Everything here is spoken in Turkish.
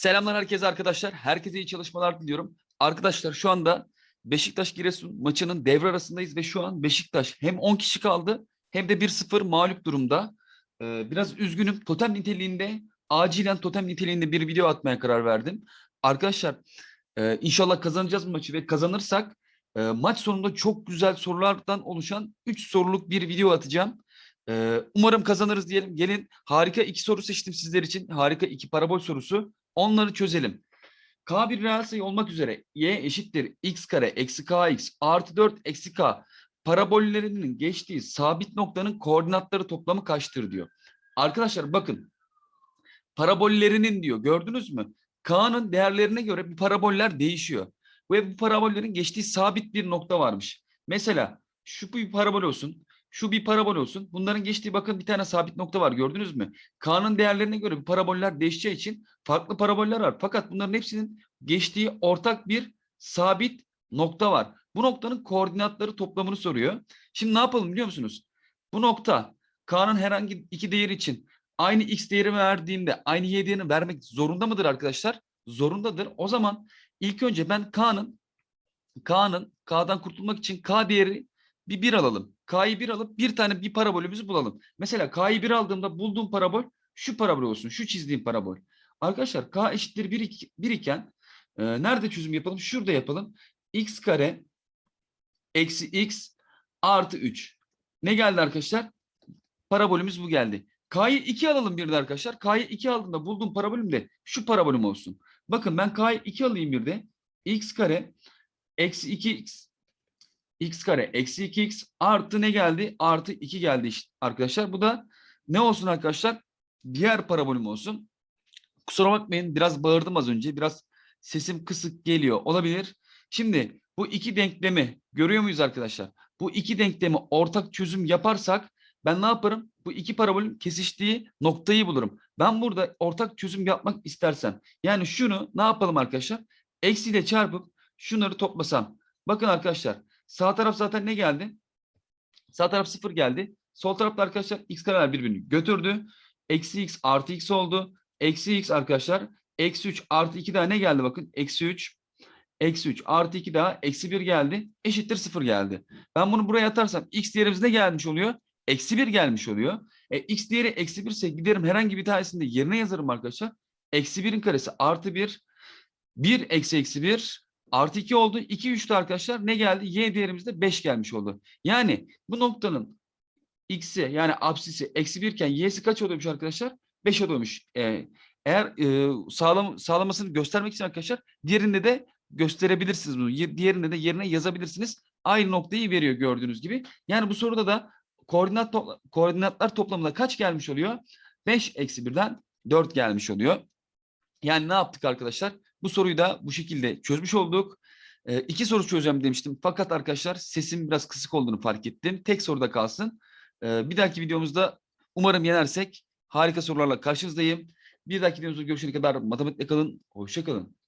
Selamlar herkese arkadaşlar. Herkese iyi çalışmalar diliyorum. Arkadaşlar şu anda Beşiktaş Giresun maçının devre arasındayız ve şu an Beşiktaş hem 10 kişi kaldı hem de 1-0 mağlup durumda. Ee, biraz üzgünüm. Totem niteliğinde acilen totem niteliğinde bir video atmaya karar verdim. Arkadaşlar e, inşallah kazanacağız bu maçı ve kazanırsak e, maç sonunda çok güzel sorulardan oluşan 3 soruluk bir video atacağım. Ee, umarım kazanırız diyelim. Gelin harika iki soru seçtim sizler için. Harika iki parabol sorusu. Onları çözelim. K bir reel sayı olmak üzere y eşittir x kare eksi kx artı 4 eksi k parabollerinin geçtiği sabit noktanın koordinatları toplamı kaçtır diyor. Arkadaşlar bakın parabollerinin diyor gördünüz mü? K'nın değerlerine göre bu paraboller değişiyor. Ve bu parabollerin geçtiği sabit bir nokta varmış. Mesela şu bir parabol olsun. Şu bir parabol olsun. Bunların geçtiği bakın bir tane sabit nokta var gördünüz mü? K'nın değerlerine göre paraboller değişeceği için farklı paraboller var. Fakat bunların hepsinin geçtiği ortak bir sabit nokta var. Bu noktanın koordinatları toplamını soruyor. Şimdi ne yapalım biliyor musunuz? Bu nokta K'nın herhangi iki değeri için aynı x değeri verdiğimde aynı y değerini vermek zorunda mıdır arkadaşlar? Zorundadır. O zaman ilk önce ben K'nın K'nın K'dan kurtulmak için K değeri bir 1 alalım. K'yı 1 alıp bir tane bir parabolümüzü bulalım. Mesela K'yı 1 aldığımda bulduğum parabol şu parabol olsun. Şu çizdiğim parabol. Arkadaşlar K eşittir 1, 1 iken e, nerede çözüm yapalım? Şurada yapalım. X kare eksi X artı 3. Ne geldi arkadaşlar? Parabolümüz bu geldi. K'yı 2 alalım bir de arkadaşlar. K'yı 2 aldığımda bulduğum parabolüm de şu parabolüm olsun. Bakın ben K'yı 2 alayım bir de. X kare eksi 2X x kare eksi 2x artı ne geldi? Artı 2 geldi işte arkadaşlar. Bu da ne olsun arkadaşlar? Diğer parabolüm olsun. Kusura bakmayın biraz bağırdım az önce. Biraz sesim kısık geliyor. Olabilir. Şimdi bu iki denklemi görüyor muyuz arkadaşlar? Bu iki denklemi ortak çözüm yaparsak ben ne yaparım? Bu iki parabolün kesiştiği noktayı bulurum. Ben burada ortak çözüm yapmak istersem yani şunu ne yapalım arkadaşlar? Eksiyle çarpıp şunları toplasam. Bakın arkadaşlar Sağ taraf zaten ne geldi? Sağ taraf sıfır geldi. Sol tarafta arkadaşlar x kareler birbirini götürdü. Eksi x artı x oldu. Eksi x arkadaşlar. Eksi 3 artı 2 daha ne geldi bakın. Eksi 3. Eksi 3 artı 2 daha eksi 1 geldi. Eşittir 0 geldi. Ben bunu buraya atarsam x değerimiz ne gelmiş oluyor? Eksi 1 gelmiş oluyor. E, x değeri eksi 1 ise giderim herhangi bir tanesini yerine yazarım arkadaşlar. Eksi 1'in karesi artı 1. 1 eksi eksi 1 Artı 2 oldu. 2, 3'te arkadaşlar ne geldi? Y değerimizde 5 gelmiş oldu. Yani bu noktanın x'i yani absisi eksi 1 iken y'si kaç oluyormuş arkadaşlar? 5 oluyormuş. Ee, eğer e, sağlam, sağlamasını göstermek için arkadaşlar diğerinde de gösterebilirsiniz bunu. Diğerinde de yerine yazabilirsiniz. Aynı noktayı veriyor gördüğünüz gibi. Yani bu soruda da koordinat topla, koordinatlar toplamında kaç gelmiş oluyor? 5 eksi 1'den 4 gelmiş oluyor. Yani ne yaptık arkadaşlar? Bu soruyu da bu şekilde çözmüş olduk. E, iki soru çözeceğim demiştim. Fakat arkadaşlar sesim biraz kısık olduğunu fark ettim. Tek soruda kalsın. E, bir dahaki videomuzda umarım yenersek harika sorularla karşınızdayım. Bir dahaki videomuzda görüşene kadar matematikle kalın. Hoşça kalın.